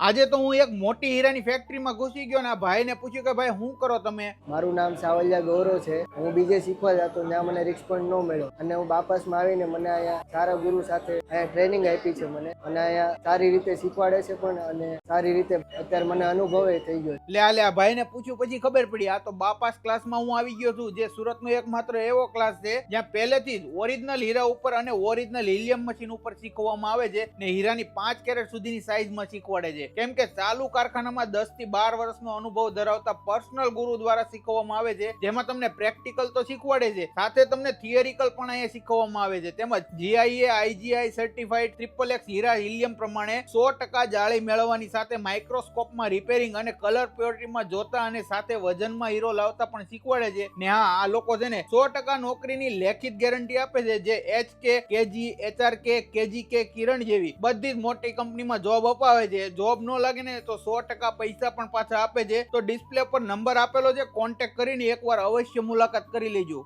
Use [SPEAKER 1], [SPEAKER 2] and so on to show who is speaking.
[SPEAKER 1] આજે તો હું એક મોટી હીરાની ફેક્ટરીમાં ઘૂસી ગયો ને આ ભાઈને પૂછ્યું કે ભાઈ શું કરો તમે?
[SPEAKER 2] મારું નામ સાવલિયા ગૌરવ છે. હું બીજે શીખવા જતો ત્યાં મને રિસ્પોન્સ ન મળ્યો. અને હું બાપાસમાં આવીને મને અહીંયા સારા ગુરુ સાથે અહીંયા ટ્રેનિંગ આપી છે મને. અને અહીંયા સારી રીતે શીખવાડે છે પણ અને સારી રીતે અત્યારે મને અનુભવ થઈ ગયો
[SPEAKER 1] એટલે આલે આ ભાઈને પૂછ્યું પછી ખબર પડી આ તો બાપાસ ક્લાસમાં હું આવી ગયો છું. જે સુરતનો એકમાત્ર એવો ક્લાસ છે જ્યાં પહેલેથી જ ઓરિજિનલ હીરા ઉપર અને ઓરિજિનલ હિલિયમ મશીન ઉપર શીખવવામાં આવે છે ને હીરાની પાંચ કેરેટ સુધીની સાઇઝમાં શીખવાડે છે. કેમ કે ચાલુ કારખાનામાં દસથી બાર વર્ષનો અનુભવ ધરાવતા પર્સનલ ગુરુ દ્વારા શીખવવામાં આવે છે, જેમાં તમને પ્રેક્ટિકલ તો શીખવાડે છે, સાથે તમને થિયરિકલ પણ અહીંયા શીખવવામાં આવે છે. તેમજ GIA IGI certified triple X હીરા હિલિયમ પ્રમાણે સો ટકા જાળી મેળવવાની સાથે માઇક્રોસ્કોપમાં રિપેરિંગ અને કલર પ્યોરિટીમાં જોતા અને સાથે વજનમાં હીરો લાવતા પણ શીખવાડે છે. ને હા, આ લોકો છે ને સો ટકા નોકરીની લેખિત ગેરંટી આપે છે, જે એચ કે, કેજી એચઆર કે, કેજી કે, કિરણ જેવી બધી જ મોટી કંપનીમાં જોબ અપાવે છે. જોબ ન લાગે ને તો સો ટકા પૈસા પણ પાછા આપે છે. તો ડિસ્પ્લે પર નંબર આપેલો છે કોન્ટેક્ટ કરીને એકવાર અવશ્ય મુલાકાત કરી લેજો.